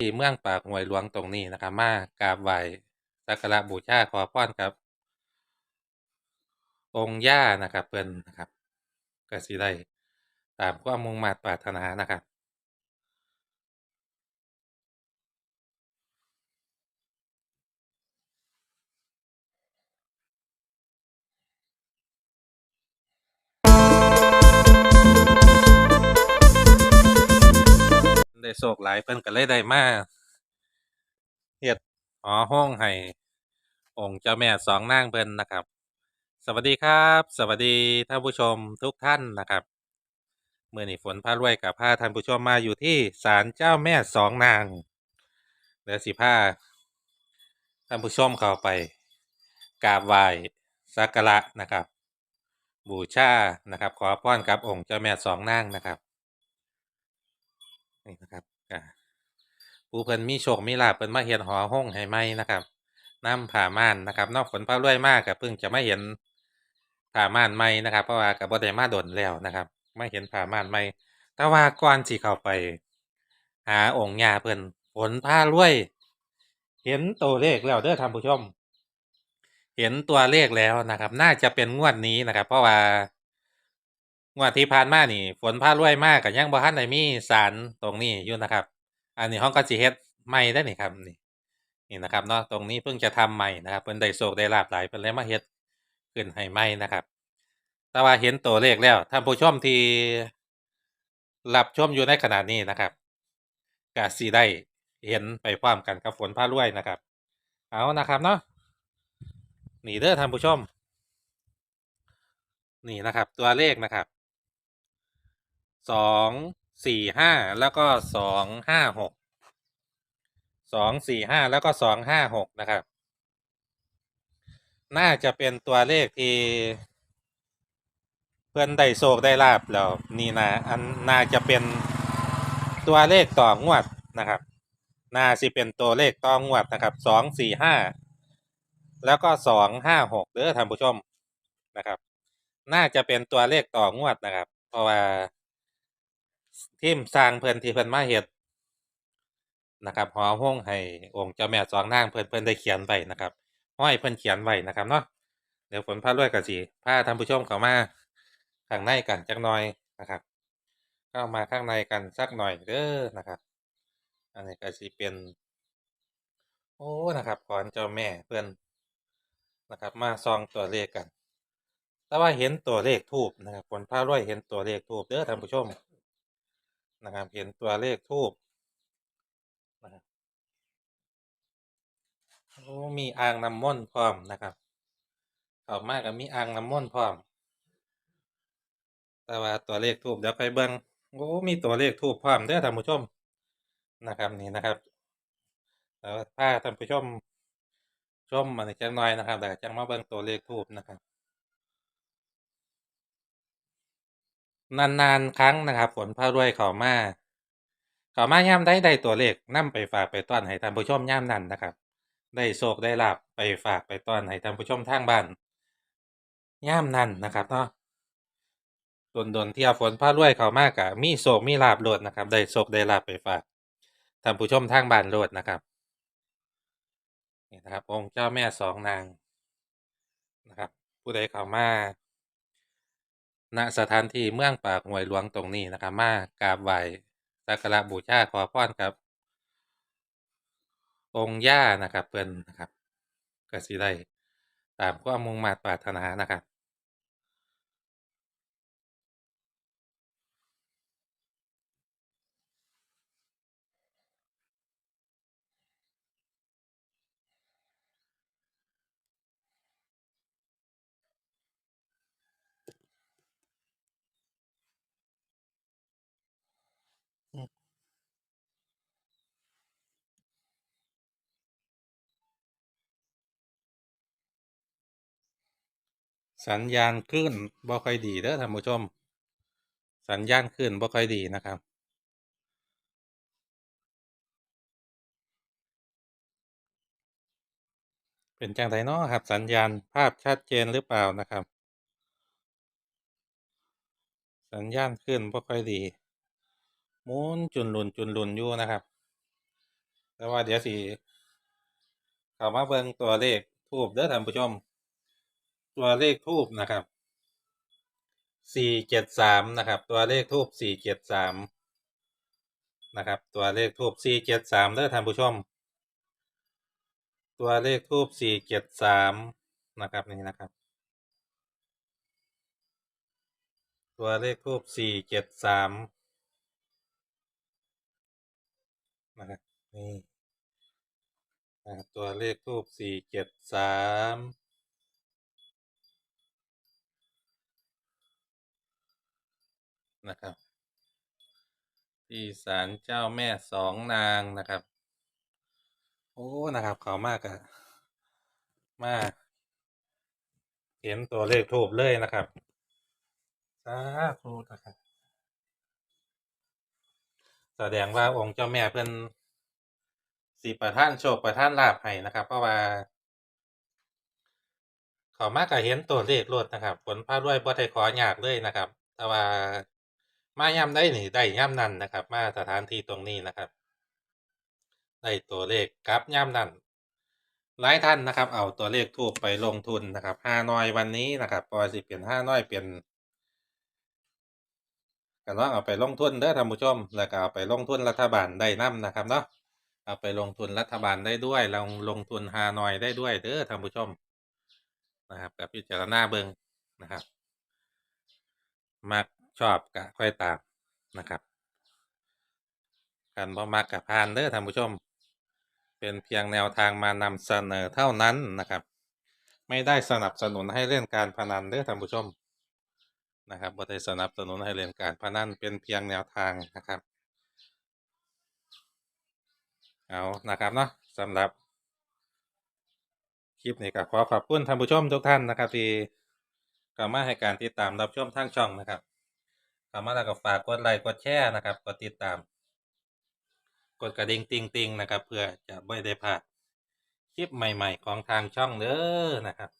ที่เมืองปากห้วยหลวงตรงนี้นะครับ มากราบไหว้สักการะบูชาขอพรกับ องค์ย่านะครับเพิ่นนะครับก็สิได้ตามความมุ่งมา่ปรารถนานะครับ ได้โชคหลายเพิ่นก็เลยได้มาเฮ็ดหอโฮงให้องค์เจ้าแม่สองนางเพิ่นนะครับ สวัสดีครับ สวัสดีท่านผู้ชมทุกท่านนะครับเมื้อนี้ฝนพารวยกับพาท่านผู้ชมมาอยู่ที่ศาลเจ้าแม่สองนางเดี๋ยวสิพาท่านผู้ชมเข้าไปกราบไหว้สักการะนะครับ บูชานะครับ ขอพรกับองค์เจ้าแม่สองนางนะครับ นี่นะครับกผู้เพิ่นมีโชคมีลาภเพิ่นมาเฮ็ดหอโฮงให้ใหมนะครับน้ำผ้าม่านนะครับนาะฝนฟ้ารวยมากก็เพิ่งจะไมาเห็นผ้าม่านใหม่นะครับ เพราะว่าก็บ่ได้มาดนแล้วนะครับ ไมาเห็นผ้าม่านใหม่แต่ว่าก่อนสิเข้าไป หาองค์ยาเพิ่นฝนพารวย เห็นตัวเลขแล้วเด้อท่านผู้ชม เห็นตัวเลขแล้วนะครับ น่าจะเป็นงวดนี้นะครับ เพราะว่า งวดที่ผ่านมานี่ ฝนพารวยมากก็ยังบ่ทันได้มีศาลตรงนี้อยู่นะครับ อันนี้เฮาก็สิเฮ็ดใหม่เด้นี่ครับนี่นี่นะครับเนาะตรงนี้เพิ่งจะทำใหม่นะครับเพิ่นได้โชคได้ลาภหลายเพิ่นเลยมาเฮ็ดขึ้นให้ใหม่นะครับ แต่ว่าเห็นตัวเลขแล้วท่านผู้ชมที่รับชมอยู่ในขณะนี้นะครับก็สิได้เห็นไปพร้อมกันกับฝนพารวยนะครับ เอานะครับเนาะนี่เด้อท่านผู้ชม นี่นะครับตัวเลขนะครับ สองสี่ห้าแล้วก็สองห้าหกสองสี่ห้าแล้วก็สองห้าหกนะครับ น่าจะเป็นตัวเลขที่ เพื่อนได้โชคได้ลาบแล้วนี่นะอันน่าจะเป็นตัวเลขต่องวดนะครับน่าสิเป็นตัวเลขต่องวดนะครับสองสี่ห้าแล้วก็สองห้าหกเด้อท่านผู้ชมนะครับ น่าจะเป็นตัวเลขต่องวดนะครับ เพราะว่า ทีมสร้างเพิ่นที่เพิ่นมาเฮ็ดนะครับหอห้องให้องค์เจ้าแม่สองนางเพิ่นเพิ่นได้เขียนไว้นะครับห้อยเพิ่นเขียนไว้นะครับเนาะเดี๋ยวฝนพารวยก็สิพาท่านผู้ชมเข้ามาข้างในกันจักหน่อยนะครับ เข้ามาข้างในกันสักหน่อยเด้อนะครับ อันนี้ก็สิเป็น โอ้นะครับขอนเจ้าแม่เพิ่อนนะครับ มาส่องตัวเลขกัน แต่ว่าเห็นตัวเลขทูบนะครับฝนพารวยเห็นตัวเลขทูบเด้อท่านผู้ชม นะครับ เห็นตัวเลขทูบนะครับโอ้มีอ่างน้ำมนต์พร้อมนะครับออกมาก็มีอ่างน้ำมนต์พร้อม แต่ว่าตัวเลขทูบเดี๋ยวไปเบิ่งโอ้มีตัวเลขทูบพร้อมเด้อท่านผู้ชมนะครับนี่นะครับแล้วพาท่านผู้ชมชมอันจังหน่อยนะครับเดี๋ยวจังมาเบิ่งตัวเลขทูบนะครับ นานๆครั้งนะครับฝนพารวยเข้ามาเข้ามายามใดได้ตัวเลขนำไปฝากไปต้อนให้ท่านผู้ชมยามนั้นนะครับ ได้โชคได้ลาภไปฝากไปต้อนให้ท่านผู้ชมทางบ้านยามนั้นนะครับเนาะโดนๆเที่ยวฝนพารวยเข้ามาก็มีโชคมีลาภโลดนะครับ ได้โชคได้ลาภไปฝากท่านผู้ชมทางบ้านโลดนะครับนี่นะครับองค์เจ้าแม่สองนางนะครับ ผู้ใดเข้ามา ณสถานที่เมืองปากห่วยหลวงตรงนี้นะครับ มากราบไหว้สักการะบูชาขอพรกับ องค์ย่านะครับเพิ่นนะครับก็สิได้ตามความมุ่งมา่ปรารถนานะครับ สัญญาณคลื่นบ่ค่อยดีเด้อท่านผู้ชม สัญญาณคลื่นบ่ค่อยดีนะครับ เป็นจังไดน้อครับ สัญญาณภาพชัดเจนหรือเปล่านะครับ สัญญาณคลื่นบ่ค่อยดีหมุนจุนหลุนจุนหลุนอยู่นะครับแต่ว่าเดี๋ยวสิเข้ามาเบิ่งตัวเลขทูบเด้อท่านผู้ชม ตัวเลขทูบนะครับสี่เจ็ดสามนะครับ ตัวเลขทูบสี่เจ็ดสามนะครับ ตัวเลขทูบสี่เจ็ดสามเด้อท่านผู้ชม ตัวเลขทูบสี่เจ็ดสามนะครับนี่นะครับ ตัวเลขทูบสี่เจ็ดสามนะครับนี่นะครับตัวเลขทูบสี่เจ็ดสาม นะครับ ที่ศาลเจ้าแม่สองนางนะครับ โอ้นะครับเขามากอะมากเห็นตัวเลขทูบเลยนะครับสาธุนะครับ แสดงว่าองค์เจ้าแม่เพิ่นสีประท่านโชคประท่านลาภให้นะครับ เพราะว่าเขามากก็เห็นตัวเลขรถนะครับ ผลพารวยบ่ได้ขออยากเลยนะครับ แต่ว่า มาย่ำได้นี่ได้ย่ำนั้นนะครับ มาสถานที่ตรงนี้นะครับ ได้ตัวเลขกลับย่ำนั้นหลายท่านนะครับ เอาตัวเลขทูบไปลงทุนนะครับห้าน้อยวันนี้นะครับพอสิเปลี่ยนห้าน้อยเปลี่ยนก็ลองเอาไปลงทุนเด้อท่านผู้ชม แล้วก็เอาไปลงทุนรัฐบาลได้นํนะครับเนาะเอาไปลงทุนรัฐบาลได้ด้วยลงลงทุนฮานอยได้ด้วยเด้อท่านผู้ชมนะครับกับพิจารณาเบิงนะครับมัก ชอบกะค่อยตามนะครับกันบ่มักกะพานเด้อท่านผู้ชม เป็นเพียงแนวทางมานำเสนอเท่านั้นนะครับ ไม่ได้สนับสนุนให้เล่นการพนันเด้อท่านผู้ชมนะครับบ่ได้สนับสนุนให้เล่นการพนันเป็นเพียงแนวทางนะครับเอานะครับเนาะสำหรับคลิปนี้ก็ขอขอบคุณท่านผู้ชมทุกท่านนะครับที่เข้ามาให้การติดตามรับชมทางช่องนะครับ เข้ามาแล้วก็ฝากกดไลค์กดแชร์นะครับ กดติดตาม กดกระดิ่งติงติงนะครับ เพื่อจะไม่ได้พลาดคลิปใหม่ ๆ ของทางช่องเด้อนะครับ